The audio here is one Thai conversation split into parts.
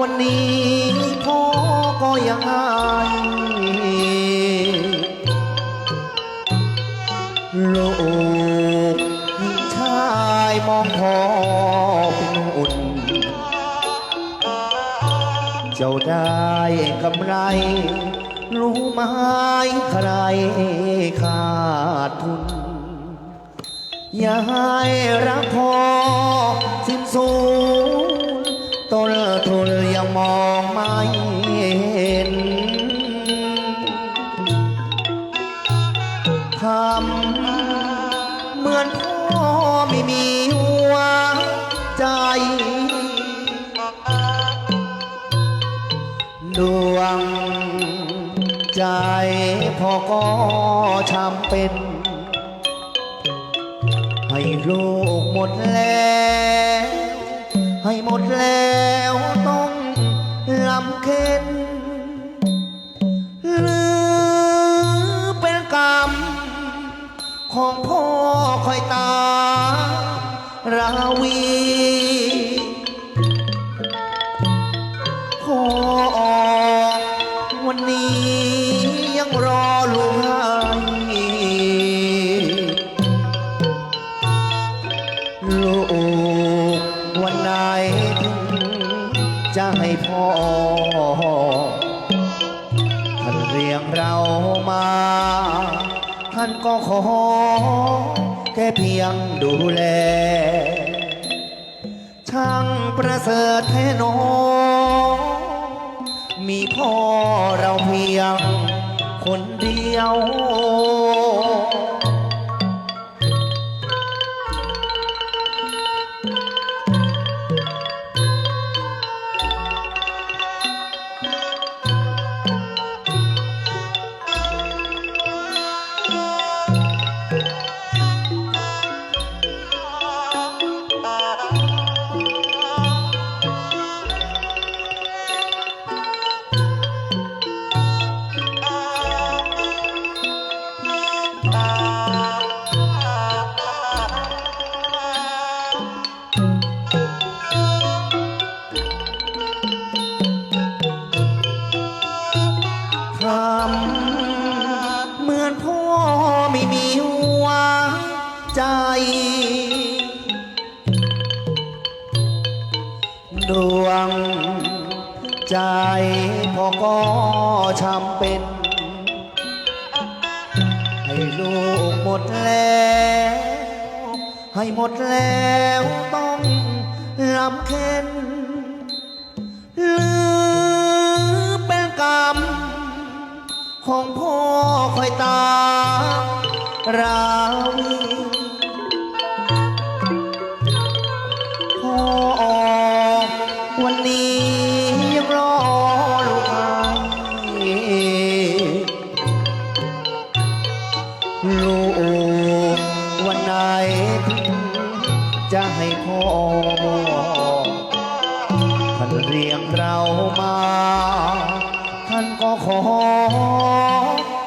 วันนี้พ่อก็ยังให้ลูกชายมองพ่อเป็นอุ่น เจ้าได้กำไร รู้ไหมใครขาดทุน อย่าให้รักพ่อสิ้นสูญต้นทุน มองไม่เห็นทำเหมือนพ่อไม่มีหัวใจ ดวงใจพ่อก็ช้ำเป็น ให้ลูกหมดแล้ว ให้หมดแล้วต้อง ลำเค็นหรือเป็นกรรม ของพ่อคอยตา ราวี จะให้พ่อท่านเรียกเรามา ท่านก็ขอ แค่เพียงดูแล ช่างประเสริฐแท้นอมีพ่อเราเพียงคนเดียว ใจพ่อก็ช้ำเป็น ให้ลูกหมดแล้ว ให้หมดแล้วต้องลำเค็นหรือเป็นกรรม ของพ่อคอยตามรา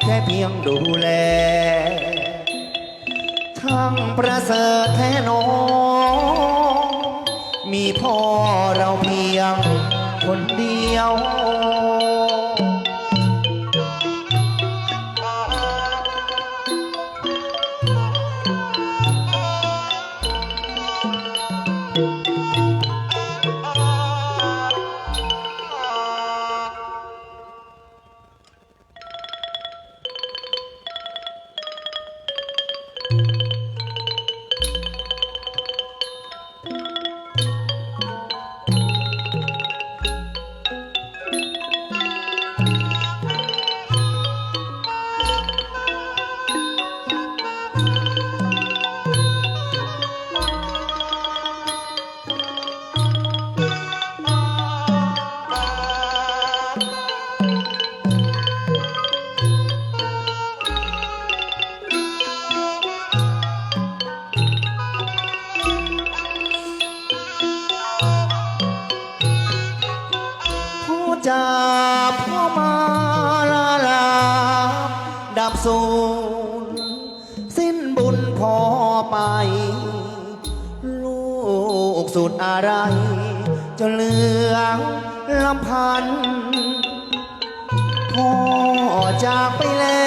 แค่เพียงดูแล ทั้งประเสริฐแท้นอมีพ่อเราเพียงคนเดียว จาพ่อมาลาลาดับสูญสิ้นบุญพอไป ลูกสุดอะไร จะเหลือลำพันพ่อจากไปแล้ว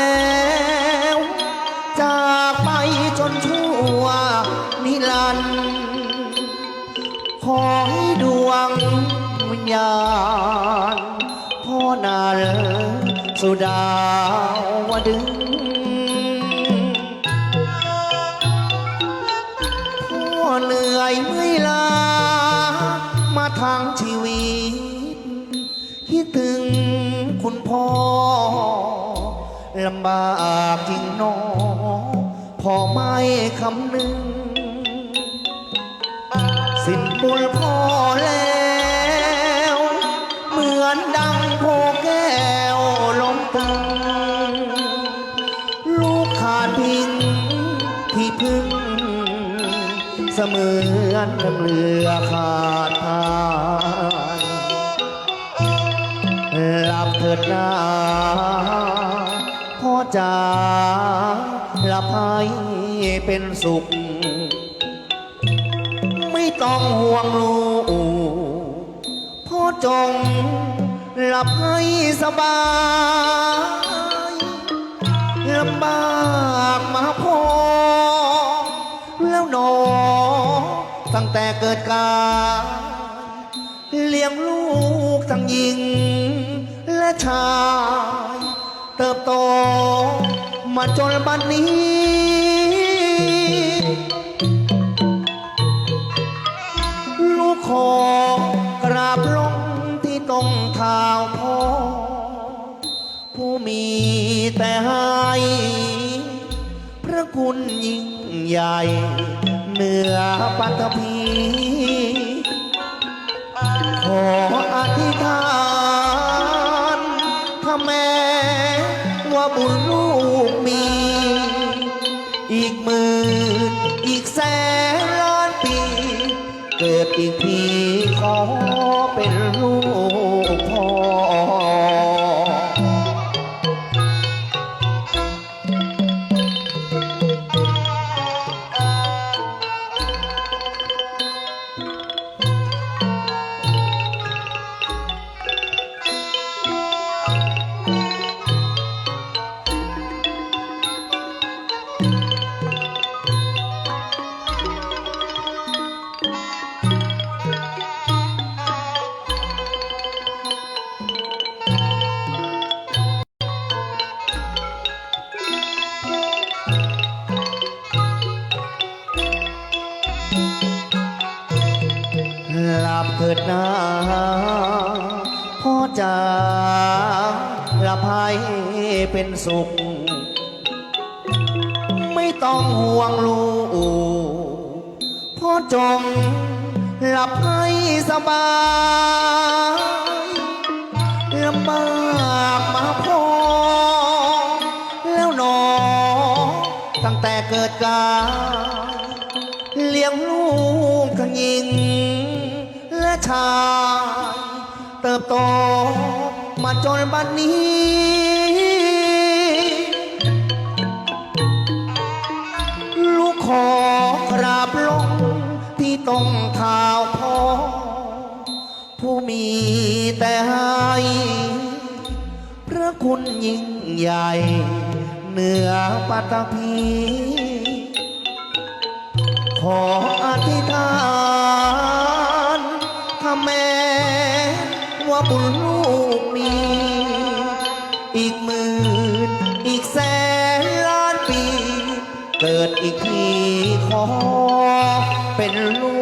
สุดาวดึงพ่อเหนื่อยเมื่อยลา มาทางชีวิตคิดถึงคุณพ่อลำบากจริงนอพ่อไม่คำนึง สิ้นบุญพ่อ รือขาดทางหลับเถิดนาพ่อจ๋าหลับให้เป็นสุข ไม่ต้องห่วงลูกพ่อจงหลับให้สบายลำบากมาพอ ตั้งแต่เกิดการเลี้ยงลูกทั้งหญิง และชาย เติบโต มาจนบัดนนี้ ลูกขอกราบลงที่ตรงเท้าพ่อ ผู้มีแต่ให้ คุณยิ่งใหญ่ เหนือปัตภีขออธิษฐานถ้าแม้ว่าบุญลูกมี อีกหมื่นอีกแสนล้านปี เกิดอีกทีขอเป็นลูก ลับให้เป็นสุข ไม่ต้องห่วงลูกพ่อจงหลับให้สบายลำบากมาพอแล้วหนอ ตั้งแต่เกิดกาเลี้ยงลูกทั้งหญิงและชายเติบโต มาจนบัดนี้ ลูกขอกราบลงที่ตรงเท้าพ่อ ผู้มีแต่ให้พระคุณยิ่งใหญ่ เหนือปัตตภีขออธิษฐานถ้าแม้ว่าบุญลูก อีกทีขอเป็นลูก